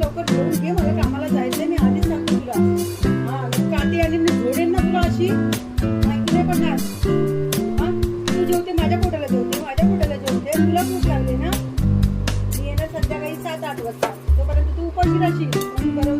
लवकर घेऊन घे मला कामाला जायचंय मी आधीच सांगतो तुला. हा काठी आली मी झोडेन ना तुला अशी. माहिती नाही ना हा? तू जेवते माझ्या पोटाला जेवते माझ्या पोटाला जेवते तुला भूक लागले ना? मी येणार संध्याकाळी सात आठ वाजता. तोपर्यंत तू उपाशी राहशील म्हणून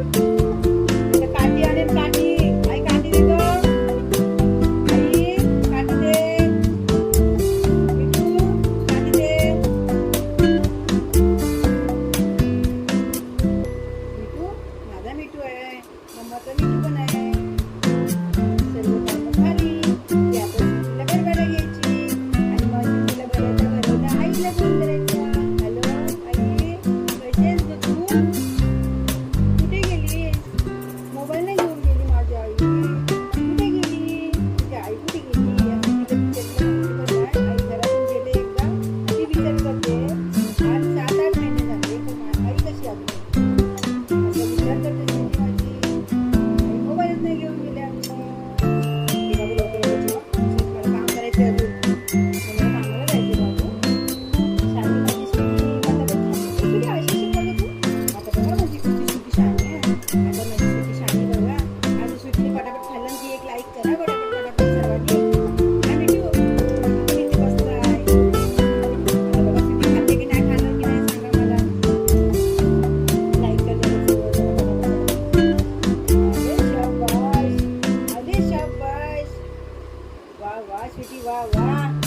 出去玩玩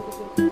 보고 싶어요.